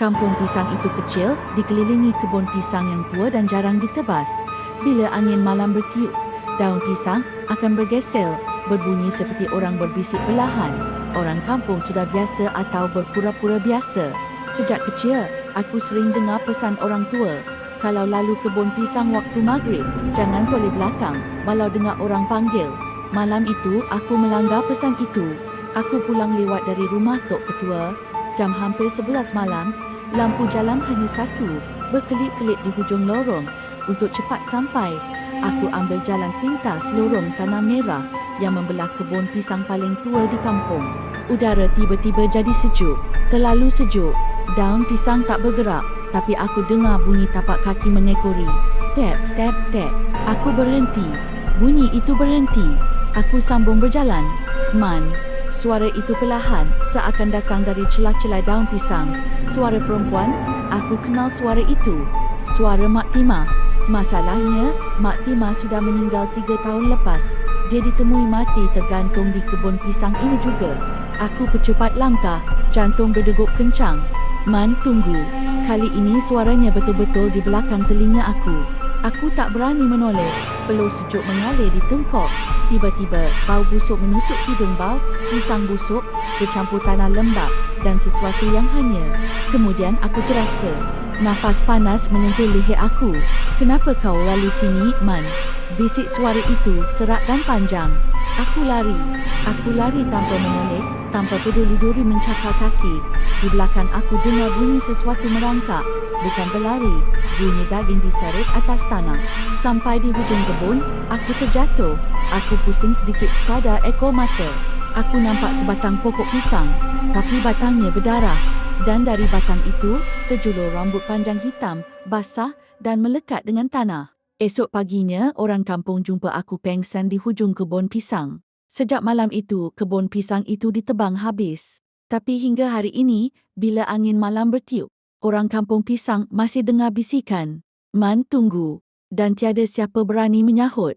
Kampung pisang itu kecil, dikelilingi kebun pisang yang tua dan jarang ditebas. Bila angin malam bertiup, daun pisang akan bergesel, berbunyi seperti orang berbisik perlahan. Orang kampung sudah biasa atau berpura-pura biasa. Sejak kecil, aku sering dengar pesan orang tua. Kalau lalu kebun pisang waktu maghrib, jangan toleh belakang, walau dengar orang panggil. Malam itu, aku melanggar pesan itu. Aku pulang lewat dari rumah Tok Ketua, jam hampir 11 malam, lampu jalan hanya satu, berkelip-kelip di hujung lorong. Untuk cepat sampai, aku ambil jalan pintas lorong tanah merah yang membelah kebun pisang paling tua di kampung. Udara tiba-tiba jadi sejuk, terlalu sejuk. Daun pisang tak bergerak, tapi aku dengar bunyi tapak kaki mengekori. Tap, tap, tap. Aku berhenti. Bunyi itu berhenti. Aku sambung berjalan. Man, Suara itu perlahan, seakan datang dari celah-celah daun pisang. Suara perempuan, aku kenal suara itu. Suara Mak Tima. Masalahnya, Mak Tima sudah meninggal tiga tahun lepas. Dia ditemui mati tergantung di kebun pisang ini juga. Aku percepat langkah, jantung berdegup kencang. Man, tunggu. Kali ini suaranya betul-betul di belakang telinga aku. Aku tak berani menoleh. Peluh sejuk mengalir di tengkok. Tiba-tiba, bau busuk menusuk hidung bau, pisang busuk, bercampur tanah lembap dan sesuatu yang hanya. Kemudian aku terasa, nafas panas menyentuh leher aku. Kenapa kau lalu sini, Man? Bisik suara itu serak dan panjang. Aku lari. Aku lari tanpa menoleh, tanpa peduli duri mencakar kaki. Di belakang aku dengar bunyi sesuatu merangkak. Bukan berlari, bunyi daging diseret atas tanah. Sampai di hujung kebun, aku terjatuh. Aku pusing sedikit sekadar ekor mata. Aku nampak sebatang pokok pisang, tapi batangnya berdarah. Dan dari batang itu, terjulur rambut panjang hitam, basah dan melekat dengan tanah. Esok paginya, orang kampung jumpa aku pengsan di hujung kebun pisang. Sejak malam itu, kebun pisang itu ditebang habis. Tapi hingga hari ini, bila angin malam bertiup, orang kampung pisang masih dengar bisikan. Man tunggu. Dan tiada siapa berani menyahut.